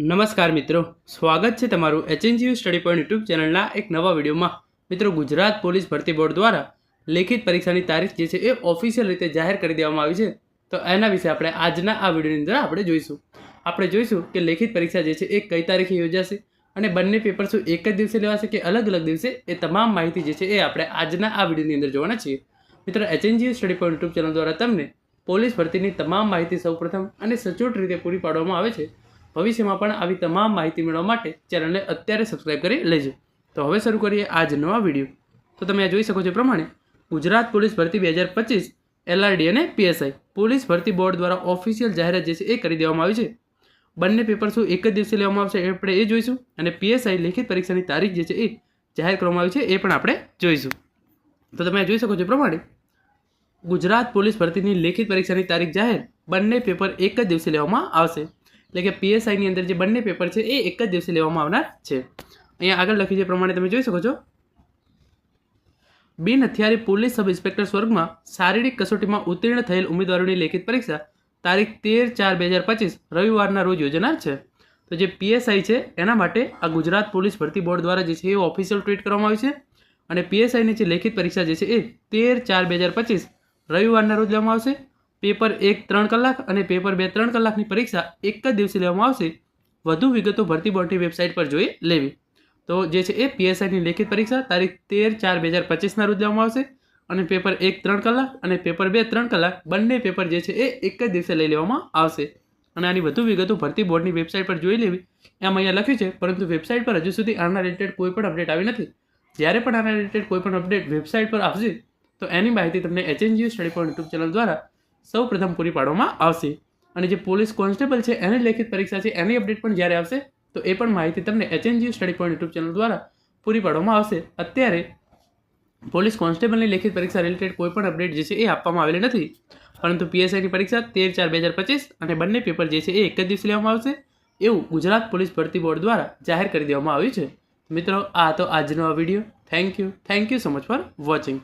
નમસ્કાર મિત્રો. સ્વાગત છે તમારું એચએનજીયુ સ્ટડી પોઈન્ટ યુટ્યુબ ચેનલના એક નવા વિડીયોમાં. મિત્રો, ગુજરાત પોલીસ ભરતી બોર્ડ દ્વારા લેખિત પરીક્ષાની તારીખ જે છે એ ઓફિશિયલ રીતે જાહેર કરી દેવામાં આવી છે. તો એના વિશે આપણે આજના આ વિડીયોની અંદર આપણે જોઈશું. આપણે જોઈશું કે લેખિત પરીક્ષા જે છે એ કઈ તારીખે યોજાશે અને બંને પેપર શું એક જ દિવસે લેવાશે કે અલગ અલગ દિવસે? એ તમામ માહિતી જે છે એ આપણે આજના આ વિડીયોની અંદર જોવાના છીએ. મિત્રો HNGU study point YouTube channel દ્વારા તમને પોલીસ ભરતીની તમામ માહિતી સૌપ્રથમ અને સચોટ રીતે પૂરી પાડવામાં આવે છે. ભવિષ્યમાં પણ આવી તમામ માહિતી મેળવવા માટે ચેનલને અત્યારે સબસ્ક્રાઈબ કરી લેજો. તો હવે શરૂ કરીએ આજનો આ વીડિયો તો તમે આ જોઈ શકો છો પ્રમાણે ગુજરાત પોલીસ ભરતી બે હજાર પચીસ એલઆરડી અને પીએસઆઈ પોલીસ ભરતી બોર્ડ દ્વારા ઓફિશિયલ જાહેરાત જે છે એ કરી દેવામાં આવી છે. બંને પેપર શું એક જ દિવસે લેવામાં આવશે આપણે એ જોઈશું અને પીએસઆઈ લેખિત પરીક્ષાની તારીખ જે છે એ જાહેર કરવામાં આવી છે એ પણ આપણે જોઈશું. તો તમે જોઈ શકો છો પ્રમાણે ગુજરાત પોલીસ ભરતીની લેખિત પરીક્ષાની તારીખ જાહેર બંને પેપર એક જ દિવસે લેવામાં આવશે. એટલે કે પીએસઆઈની અંદર જે બંને પેપર છે, એ એક જ દિવસે લેવામાં આવનાર છે. અહીંયા આગળ લખ્યું છે પ્રમાણે તમે જોઈ શકો છો. બિન હથિયારી પોલીસ સબ ઇન્સ્પેક્ટર સ્વર્ગમાં શારીરિક કસોટીમાં ઉત્તીર્ણ થયેલ ઉમેદવારોની લેખિત પરીક્ષા તારીખ તેર ચાર બે હજાર પચીસ રવિવારના રોજ યોજાનાર છે. તો જે પીએસઆઈ છે, એના માટે આ ગુજરાત પોલીસ ભરતી બોર્ડ દ્વારા જે છે એ ઓફિશિયલ ટ્વીટ કરવામાં આવી છે. અને પીએસઆઈની જે લેખિત પરીક્ષા જે છે એ તેર ચાર બે હજાર પચીસ રવિવારના રોજ લેવામાં આવશે. પેપર એક ત્રણ કલાક અને પેપર બે ત્રણ કલાકની પરીક્ષા એક જ દિવસે લેવામાં આવશે, વધુ વિગતો ભરતી બોર્ડની વેબસાઇટ પર જોઈ લેવી. તો જે છે એ પીએસઆઈની લેખિત પરીક્ષા, તારીખ તેર ચાર બે હજાર પચીસના રોજ લેવામાં આવશે અને પેપર એક ત્રણ કલાક અને પેપર બે ત્રણ કલાક બંને પેપર જે છે એ એક જ દિવસે લઈ લેવામાં આવશે. અને આની વધુ વિગતો ભરતી બોર્ડની વેબસાઇટ પર જોઈ લેવી. એમ અહીંયા લખ્યું છે, પરંતુ વેબસાઇટ પર હજુ સુધી આના રિલેટેડ કોઈ પણ અપડેટ આવી નથી. જ્યારે પણ આના રિલેટેડ કોઈ પણ અપડેટ વેબસાઇટ પર આવશે, તો એની માહિતી તમને HNGU study point YouTube channel દ્વારા સૌ પ્રથમ પૂરી પાડવામાં આવશે. અને જે પોલીસ કોન્સ્ટેબલ છે, એની લેખિત પરીક્ષા છે, એની અપડેટ પણ જ્યારે આવશે, તો એ પણ માહિતી તમને HNG study point YouTube channel દ્વારા પૂરી પાડવામાં આવશે. અત્યારે પોલીસ કોન્સ્ટેબલની લેખિત પરીક્ષા રિલેટેડ કોઈ પણ અપડેટ જે છે, એ આપવામાં આવેલી નથી. પરંતુ પીએસઆઈની પરીક્ષા તેર ચાર બે હજાર પચીસ અને બંને પેપર જે છે, એ એક જ દિવસે લેવામાં આવશે. એવું ગુજરાત પોલીસ ભરતી બોર્ડ દ્વારા જાહેર કરી દેવામાં આવ્યું છે. મિત્રો, આ તો આજનો આ video thank you thank you so much for watching